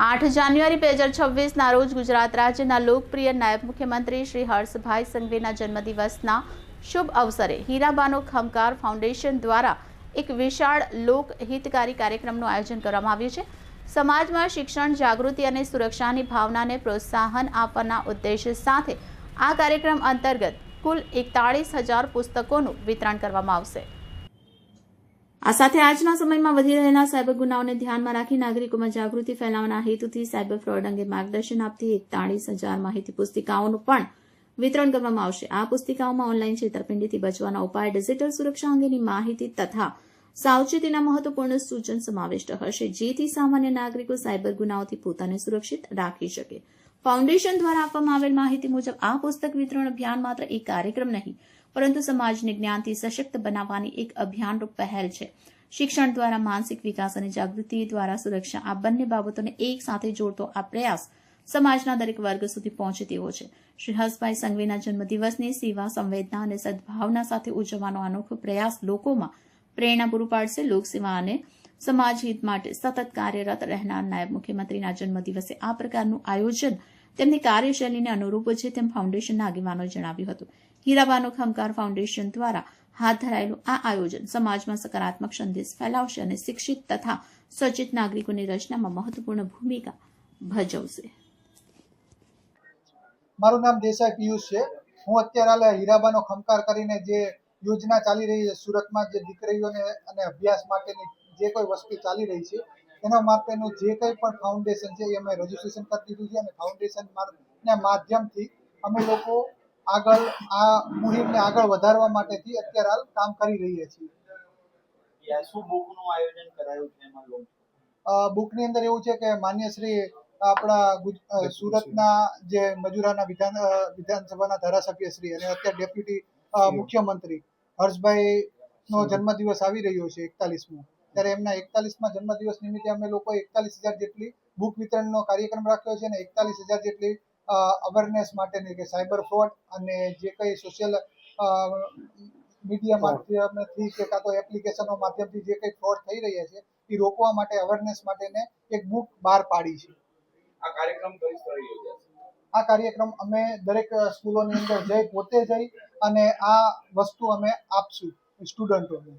આઠ જાન્યુઆરી બે હજાર છવ્વીસના રોજ ગુજરાત રાજ્યના લોકપ્રિય નાયબ મુખ્યમંત્રી શ્રી હર્ષભાઈ સંઘવીના જન્મદિવસના શુભ અવસરે હીરાબાનો ખમકાર ફાઉન્ડેશન દ્વારા એક વિશાળ લોકહિતકારી કાર્યક્રમનું આયોજન કરવામાં આવ્યું છે. સમાજમાં શિક્ષણ, જાગૃતિ અને સુરક્ષાની ભાવનાને પ્રોત્સાહન આપવાના ઉદ્દેશ્ય સાથે આ કાર્યક્રમ અંતર્ગત કુલ એકતાળીસ હજાર પુસ્તકોનું વિતરણ કરવામાં આવશે. આ સાથે આજના સમયમાં વધી રહેલા સાયબર ગુનાઓને ધ્યાનમાં રાખી નાગરિકોમાં જાગૃતિ ફેલાવવાના હેતુથી સાયબર ફ્રોડ અંગે માર્ગદર્શન આપતી એકતાળીસ હજાર માહિતી પુસ્તિકાઓનું પણ વિતરણ કરવામાં આવશે. આ પુસ્તિકાઓમાં ઓનલાઈન છેતરપિંડીથી બચવાના ઉપાય, ડિજિટલ સુરક્ષા અંગેની માહિતી તથા સાવચેતીના મહત્વપૂર્ણ સૂચન સમાવિષ્ટ હશે, જેથી સામાન્ય નાગરિકો સાયબર ગુનાઓથી પોતાને સુરક્ષિત રાખી શકે. ફાઉન્ડેશન દ્વારા આપવામાં આવેલ માહિતી મુજબ આ પુસ્તક વિતરણ અભિયાન માત્ર એક કાર્યક્રમ નહીં પરંતુ સમાજને જ્ઞાનથી સશક્ત બનાવવાની એક અભિયાનરૂપ પહેલ છે. શિક્ષણ દ્વારા માનસિક વિકાસ અને જાગૃતિ દ્વારા સુરક્ષા આ બંને બાબતોને એક સાથે જોડતો આ પ્રયાસ સમાજના દરેક વર્ગ સુધી પહોંચે તેવો છે. શ્રી હર્ષભાઈ સંઘવીના જન્મદિવસની સેવા, સંવેદના અને સદભાવના સાથે ઉજવવાનો અનોખો પ્રયાસ લોકોમાં પ્રેરણા પૂરું પાડશે. લોકસેવા અને સમાજ હિત માટે સતત કાર્યરત રહેનાર નાયબ મુખ્યમંત્રીના જન્મદિવસે આ પ્રકારનું આયોજન તેમની કાર્યશૈલીને અનુરૂપ છે તેમ ફાઉન્ડેશનના આગેવાનોએ જણાવ્યું હતું. હીરાબાનો ખમકાર ફાઉન્ડેશન દ્વારા હાથ ધરાયેલું આ આયોજન સમાજમાં સકારાત્મક સંદેશ ફેલાવશે અને શિક્ષિત તથા સચેત નાગરિકોની રચનામાં મહત્વપૂર્ણ ભૂમિકા ભજવશે. મારું નામ દેસાઈ પિયુષ છે. હું અત્યારે હાલ હીરાબાનો ખમકાર કરીને જે યોજના ચાલી રહી છે, સુરતમાં જે દીકરીઓને અને અભ્યાસ માટેની જે કોઈ વસ્તુ ચાલી રહી છે એના માટેનું જે કંઈ પણ ફાઉન્ડેશન છે એ અમે રજીસ્ટ્રેશન કરી દીધું છે અને ફાઉન્ડેશન ના માધ્યમથી અમે લોકો આગળ આ મુહિમને આગળ વધારવા માટેથી અત્યારે હાલ કામ કરી રહ્યા છીએ. શું બુકનું આયોજન કરાયું છે એમાં બુકની અંદર એવું છે કે માન્ય શ્રી આપણા સુરતના જે મજુરાના વિધાન વિધાનસભાના ધારાસભ્ય શ્રી અને અત્યારે ડેપ્યુટી મુખ્યમંત્રી હર્ષભાઈ નો જન્મદિવસ આવી રહ્યો છે એકતાલીસમો. ત્યારે એમના એકતાલીસમાં જન્મદિવસ નિમિત્તે અમે લોકો એકતાલીસ હજાર જેટલી બુક વિતરણનો કાર્યક્રમ રાખ્યો છે અને એકતાલીસ હજાર જેટલી અવેરનેસ માટેની કે સાયબર ફ્રોડ અને જે કંઈ સોશિયલ મીડિયા માધ્યમથી કે કાં તો એપ્લિકેશનો માધ્યમથી જે કંઈ ફ્રોડ થઈ રહ્યા છે એ રોકવા માટે અવેરનેસ માટેને એક બુક બહાર પાડી છે. આ કાર્યક્રમ કઈ સ્થળે યોજાશે? આ કાર્યક્રમ અમે દરેક સ્કૂલોની અંદર જઈ પોતે જઈ અને આ વસ્તુ અમે આપશું સ્ટુડન્ટોને